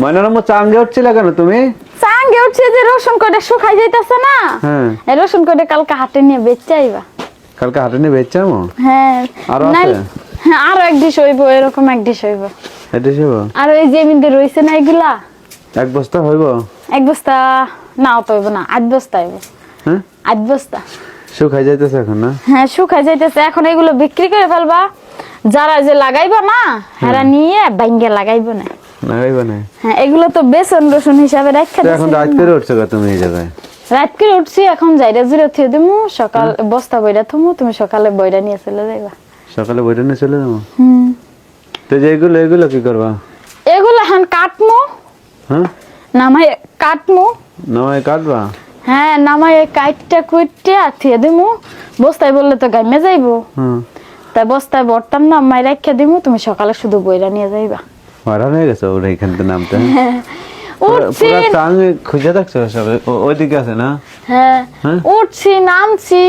ময়নারাম্মু চাঙ্গে উঠছিল কেন তুমি? চাঙ্গে উঠছে যে রসুন শুকাই যাইতাছে না? হ্যাঁ। এই রসুন কালকে হাটে নিয়ে বেচে আইবা। কালকে হাটে নিয়ে হ্যাঁ। আরও আছে? হ্যাঁ আরও এক ডিশ হইব এরকম এক ডিশ হইব। এটা সেব আর ওই যে মিন্দে রইছে না এগুলা? এক বস্তা হইব? এক বস্তা নাও তো হইব না আট বস্তা হইব। হ্যাঁ? আট বস্তা। শুকাই যাইতেছে এখন না? হ্যাঁ শুকাই যাইতেছে এখন এগুলো বিক্রি করে ফেলবা। যারা যে লাগাইবা না হেরা নিয়ে বাইঙ্গে লাগাইবো না। লাগাইব না। হ্যাঁ এগুলো তো বেসন রসুন হিসাবে রাখা এখন রাত করে উঠছো তুমি এই জায়গায়? রাত করে উঠছি এখন যাইরা জুড়ে থিয়ে দিমু সকাল বস্তা বইরা থমু তুমি সকালে বইরা নিয়ে চলে যাইবা। সকালে বইটা নিয়ে চলে যাব? হুম। তো যে এগুলো এগুলো কি করবা? এগুলো এখন কাটমু। হ্যাঁ? নামাই কাটমু। কাটবা? হ্যাঁ নামাই কাইটটা কুইটটা থিয়ে দিমু। বস্তায় বললে তো গাইমে যাইবো। হুম। তাই বস্তায় বর্তাম না মাই রাখিয়া দিমু তুমি সকালে শুধু বইরা নিয়ে যাইবা। হারান হয়ে গেছে ওরা এখান থেকে নামতে? উঠছি পুরো টাঙ্গে খুঁজে থাকছে সব ওইদিকে আছে না? হ্যাঁ। হ্যাঁ? উঠছি নামছি